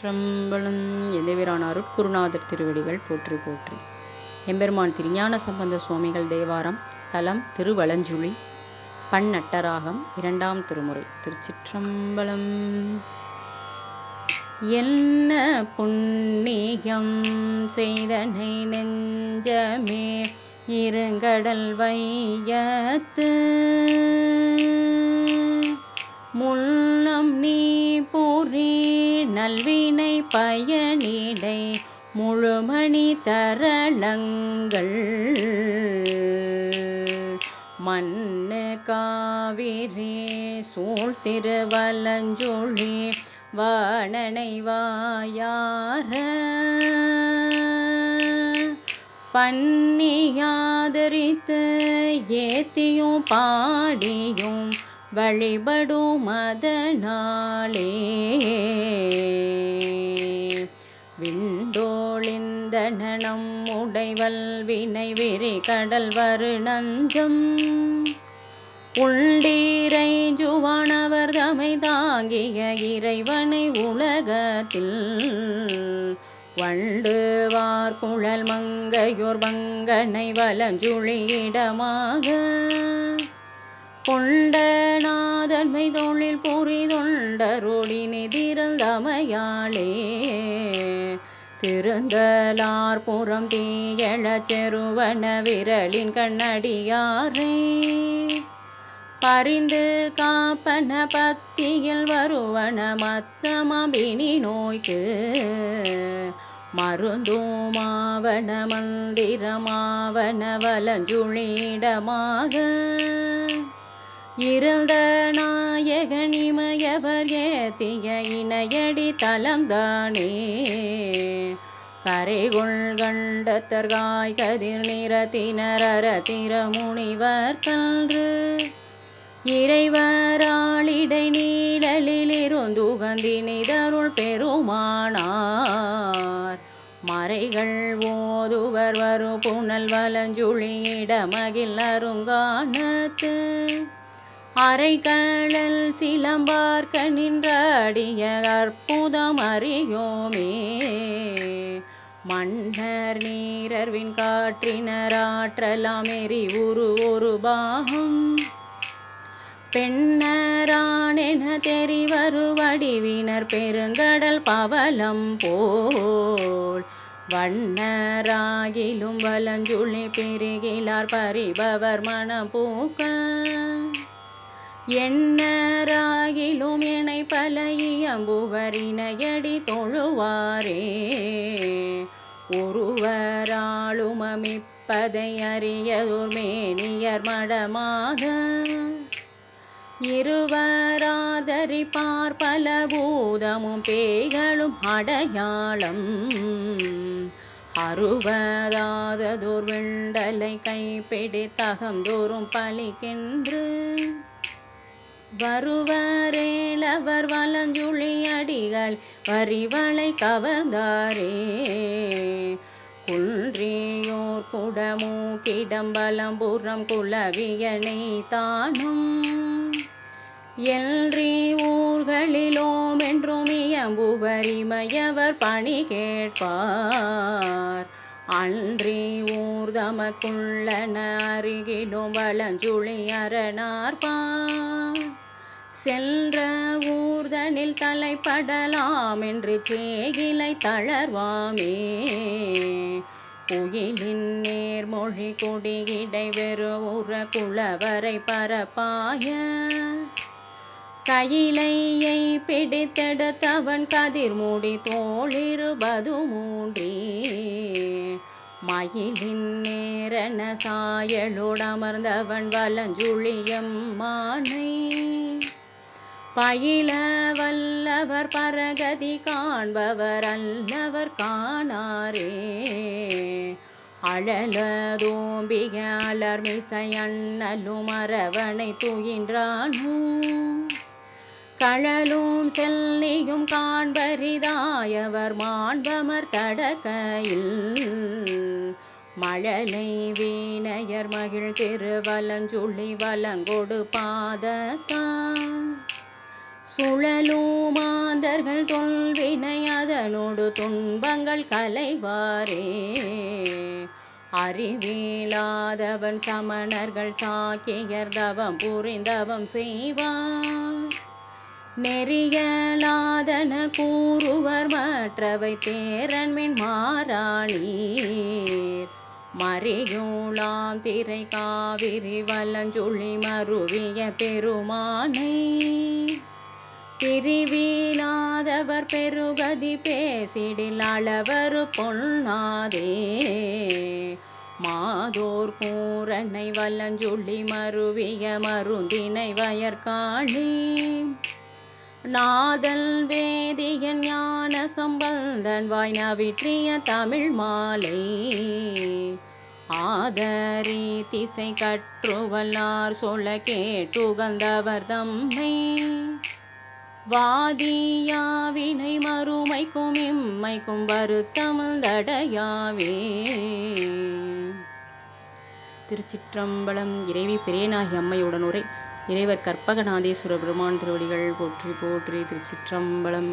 திருச்சிற்றம்பலம் எந்தவிரான் அருட்குருநாதர் திருவடிகள் போற்றி போற்றி. எம்பெருமான் திருஞான சம்பந்த சுவாமிகள் தேவாரம் தலம் திருவலஞ்சுழி பன்னட்டராகம் இரண்டாம் திருமுறை திருச்சிற்றம்பலம். என்ன புண்ணியம் செய்தனை நெஞ்சமே இருங்கடல் வையத்து. முள் நல்வினை பயனிடை முழுமணி தரளங்கள். மண்ணு காவிரி சூழ் திருவலஞ்சொழி வாணனை வாயார. பண்ணியாதரித்து ஏத்தியும் பாடியும் வழிபடும் மதனாலே விண்டோளிந்தனம் உடைவல் வினை விரி கடல் வரு நஞ்சம் உள்ளீரை ஜுவானவர் தமை தாங்கிய இறைவனை உலகத்தில் வண்டுவார் குழல் மங்கையோர் பங்கனை வலஞ்சுழியிடமாக கொண்டநாதன்மை தொழில் புரிதொண்டருடி நிதிரந்தமையாளே திருந்தலார் புறம் தீயழச் செருவன விரலின் கண்ணடியாரே. பரிந்து காப்பன பத்தியில் வருவன மத்தமபினி நோய்க்கு. மருந்துமாவன மந்திரமாவன வலஞ்சுழிடமாக இருந்த நாயகனிமயவர் ஏத்திய இணையடி தலம்தானே. கரைகொள் கண்டத்தர்காய் கதிர் நிறத்தினர திறமுனிவர் கன்று. இறைவராளிடை நீடலில் இருந்துகந்தினிதருள் பெருமானார். மறைகள் ஓதுவர் வரும் புனல் வலஞ்சுழியிட மகிழ் அருங்கானத்து. அரைகடல் சிலம்பார்க்க நின்ற அடிய அற்புதம் அறியோமே. மன்னர் நீரர்வின் காற்றினர் ஆற்றலாம் எரி உரு ஒரு பாகம். பெண்ணரானென தெரிவரு வடிவினர் பெருங்கடல் பவலம் போல். வண்ணராகிலும் வலஞ்சுழி பெருகிலார் பறிபவர் மனம் பூக்க எண்ணராகிலும் இணை பல இயம்புவரினையடி தொழுவாரே. ஒருவராளுமமிப்பதை அறியதோர் மேனியர் மடமாக. இருவராதரி பார்ப்பல பூதமும் பேய்களும் அடையாளம். அறுவதாததோர் வெண்டலை கைப்பிடித்தகந்தோறும் பலிக்கின்று. வருவரேலவர் வலஞ்சுழியடிகள் வரிவளை கவர்ந்தாரே. குன்றியோர் குடமூ கிடம்பலம்புறம் குலவியனை தானும் எல்றி ஊர்களிலோம் என்றும் இயம்புவரிமையவர் பணி கேட்பார். அன்றி ஊர் தமக்குள்ளன அருகிலும் வளஞ்சுழி அரணார்பார். சென்ற ஊர்தனில் தலைப்படலாம் என்று சேகிலை தளர்வாமே. குயிலின் நேர்மொழி கொடியிடை வெறு உற குளவரை பரப்பாய. கையிலையை பிடித்தெடுத்தவன் கதிர் மூடி தோளிருபது மூன்றி. மயிலின் நேரன சாயலோடமர்ந்தவன் வலஞ்சுழியம் மானை. பயில வல்லவர் பரகதி காண்பவர் அல்லவர் காணாரே. அழலதோம்பிக அலர்மிசை அண்ணலும் அரவணை துயின்றானும் கழலும் செல்லியும் காண்பரிதாயவர் மாண்பமர் தடக்கையில். மழலை வீணையர் மகிழ் திருவலஞ்சுழி வலங்கொடு பாதத்தான் சுழலும் மாந்தர்கள் தொல்வினை அதனோடு துன்பங்கள் கலைவாரே. அறிவிலாதவன் சமணர்கள் சாக்கியர் தவம் புரிந்தவம் செய்வார். நெறியலாதன கூறுவர் மற்றவை தேரன்மின் மாறாளீர். மறியூலாம் திரை காவிரி வலஞ்சுழி மருவிய பெருமானை. பிரிவிலாதவர் பெருகதி பேசிடில் அளவரு பொன்னாதே மாதோர் கூரனை வலஞ்சுள்ளி மருவிய மருந்தினை வயற்காளி நாதல் வேதியன் ஞான சம்பந்தன் வாய் நவிற்றிய தமிழ் மாலை ஆதரி திசை கற்றுவல்லார் சொல்ல கேட்டுகந்தவர் தம்மை வாதியாவினை மறுமைக்கும் இம்மைக்கும் வருத்தமந்தடையாவே திருச்சிற்றம்பலம் இறைவி பெரியநாயகி அம்மையுடன் உரை இறைவர் கற்பகநாதேஸ்வர பெருமான் திருவடிகள் போற்றி போற்றி திருச்சிற்றம்பலம்.